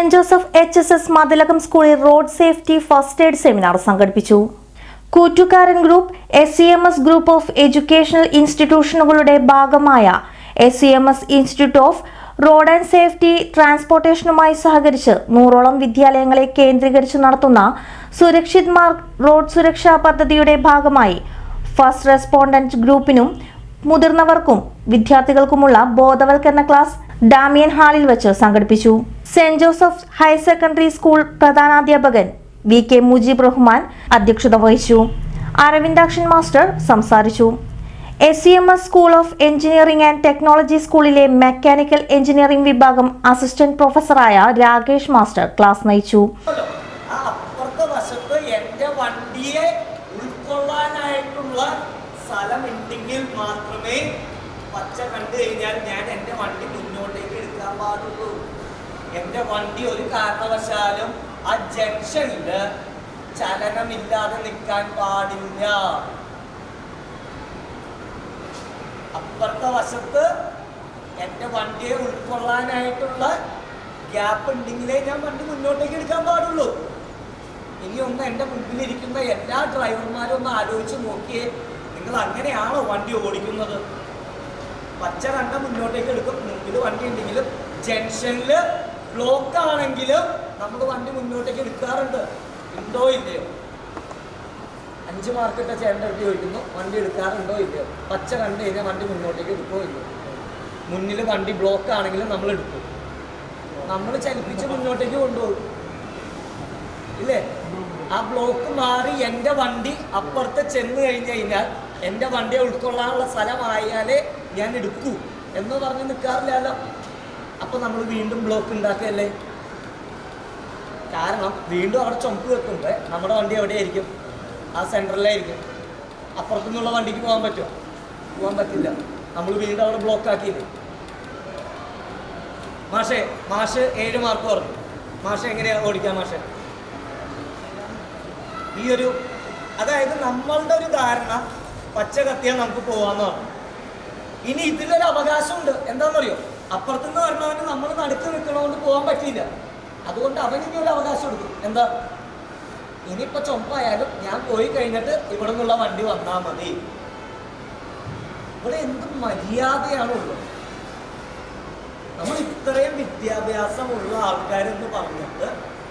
Saint Joseph H S S Mathilakam സ്കൂളിൽ road safety first aid seminar സംഘടിപ്പിച്ചു. Koottukaran group S C M S group of educational ഇൻസ്റ്റിറ്റ്യൂഷനുകളുടെ ഭാഗമായ S C M S institute of road and safety ട്രാൻസ്പോർട്ടേഷനുമായി സഹകരിച്ച് നൂറോളം വിദ്യാലയങ്ങളെ കേന്ദ്രീകരിച്ച് നടത്തുന്ന Surakshit Marg road സുരക്ഷാ പദ്ധതിയുടെ ഭാഗമായി ഫസ്റ്റ് റെസ്പോണ്ടന്റ് ഗ്രൂപ്പിനും മുതിർന്നവർക്കും വിദ്യാർത്ഥികൾക്കുമുള്ള ബോധവൽക്കരണ ക്ലാസ് ഡാമിയൻ ഹാളിൽ വെച്ച് സംഘടിപ്പിച്ചു. Saint Joseph higher secondary school പ്രധാനാധ്യാപകൻ V K Mujeeb Rahman അധ്യക്ഷത വഹിച്ചു. അരവിന്ദാക്ഷൻ മാസ്റ്റർ സംസാരിച്ചു. S C M S school of engineering and technology സ്കൂളിലെ മെക്കാനിക്കൽ എഞ്ചിനീയറിംഗ് വിഭാഗം അസിസ്റ്റന്റ് പ്രൊഫസറായ രാകേഷ് മാസ്റ്റർ ക്ലാസ് നയിച്ചു. മാത്രമേ പച്ച കണ്ടു കഴിഞ്ഞാൽ ഞാൻ എന്റെ വണ്ടി മുന്നോട്ടേക്ക് എടുക്കാൻ പാടുള്ളൂ. എന്റെ വണ്ടി ഒരു കാരണവശാലും ആ ജംഗ്ഷനിൽ ചലനമില്ലാതെ നിൽക്കാൻ പാടില്ല. അപ്പുറത്തെ വശത്ത് എന്റെ വണ്ടിയെ ഉൾക്കൊള്ളാനായിട്ടുള്ള ഗ്യാപ്പ് ഉണ്ടെങ്കിലേ ഞാൻ വണ്ടി മുന്നോട്ടേക്ക് എടുക്കാൻ പാടുള്ളൂ. ഇനി ഒന്ന് എന്റെ മുമ്പിലിരിക്കുന്ന എല്ലാ ഡ്രൈവർമാരും ഒന്ന് ആലോചിച്ച് നോക്കിയേ നിങ്ങൾ അങ്ങനെയാണോ വണ്ടി ഓടിക്കുന്നത്? പച്ച കണ്ട മുന്നോട്ടേക്ക് എടുക്കും. മുമ്പിൽ വണ്ടി ഉണ്ടെങ്കിലും ജംഗ്ഷനിൽ ബ്ലോക്ക് ആണെങ്കിലും നമ്മൾ വണ്ടി മുന്നോട്ടേക്ക് എടുക്കാറുണ്ട്. ഉണ്ടോ ഇല്ലയോ? അഞ്ച് മാർക്കിട്ട ചേട്ടന്റെ അടുത്ത് ചോദിക്കുന്നു വണ്ടി എടുക്കാറുണ്ടോ ഇല്ലയോ? പച്ച കണ്ടു കഴിഞ്ഞാൽ വണ്ടി മുന്നോട്ടേക്ക് എടുക്കോ ഇല്ലയോ? മുന്നിൽ വണ്ടി ബ്ലോക്ക് ആണെങ്കിലും നമ്മൾ എടുക്കും. നമ്മൾ ചലിപ്പിച്ച് മുന്നോട്ടേക്ക് കൊണ്ടുപോകും. ഇല്ലേ? ആ ബ്ലോക്ക് മാറി എന്റെ വണ്ടി അപ്പുറത്തെ ചെന്ന് കഴിഞ്ഞ് കഴിഞ്ഞാൽ എന്റെ വണ്ടിയെ ഉൾക്കൊള്ളാനുള്ള സ്ഥലമായാലേ ഞാൻ എടുക്കൂ എന്ന് പറഞ്ഞ് നിൽക്കാറില്ലല്ലോ. അപ്പൊ നമ്മൾ വീണ്ടും ബ്ലോക്ക് ഉണ്ടാക്കുകയല്ലേ? കാരണം വീണ്ടും അവിടെ ചുമക്ക് വെക്കുമ്പോൾ നമ്മുടെ വണ്ടി എവിടെയായിരിക്കും? ആ സെന്ററിലായിരിക്കും അപ്പുറത്തുനിന്നുള്ള വണ്ടിക്ക് പോകാൻ പറ്റുമോ? പോകാൻ പറ്റില്ല. നമ്മൾ വീണ്ടും അവിടെ ബ്ലോക്ക് ആക്കിയില്ലേ? മാഷേ മാഷ് ഏഴ് മാർക്ക് പറഞ്ഞു മാഷ് എങ്ങനെയാണ് ഓടിക്കാൻ മാഷെ? ഈ ഒരു അതായത് നമ്മളുടെ ഒരു ധാരണ പച്ച കത്തിയാൽ നമുക്ക് പോവാന്ന് പറഞ്ഞു. ഇനി ഇതിലൊരു അവകാശമുണ്ട്. എന്താണെന്നറിയോ അപ്പുറത്തുനിന്ന് വരണവന് നമ്മൾ നടുക്ക് നിൽക്കണോണ്ട് പോകാൻ പറ്റിയില്ല. അതുകൊണ്ട് അവൻ ഇനി ഒരു അവകാശം എടുക്കും എന്താ? ഇനിയിപ്പോ ചൊമ്പായാലും ഞാൻ പോയി കഴിഞ്ഞിട്ട് ഇവിടെ നിന്നുള്ള വണ്ടി വന്നാൽ മതി. ഇവിടെ എന്ത് മര്യാദയാണ് ഉള്ളത് നമ്മൾ ഇത്രയും വിദ്യാഭ്യാസമുള്ള ആൾക്കാരെന്ന് പറഞ്ഞിട്ട്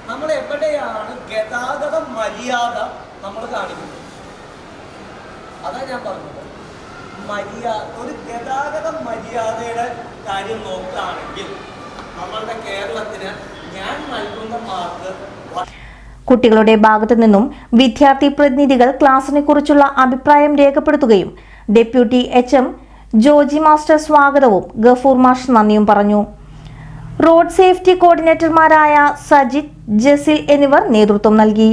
നമ്മൾ എവിടെയാണ് ഗതാഗത മര്യാദ നമ്മൾ കാണിക്കുന്നത്? അതാ ഞാൻ പറഞ്ഞത്. മര്യാദ ഒരു ഗതാഗത മര്യാദയുടെ കാര്യം നോക്കുകയാണെങ്കിൽ നമ്മളുടെ കേരളത്തിന് ഞാൻ നൽകുന്ന മാർക്ക് കുട്ടികളുടെ ഭാഗത്തു നിന്നും വിദ്യാർത്ഥി പ്രതിനിധികൾ ക്ലാസിനെ കുറിച്ചുള്ള അഭിപ്രായം രേഖപ്പെടുത്തുകയും deputy H M Joji master സ്വാഗതവും ഗഫൂർ മാഷ് നന്ദിയും പറഞ്ഞു. റോഡ് സേഫ്റ്റി കോർഡിനേറ്റർമാരായ സജിത് ജസിൽ എന്നിവർ നേതൃത്വം നൽകി.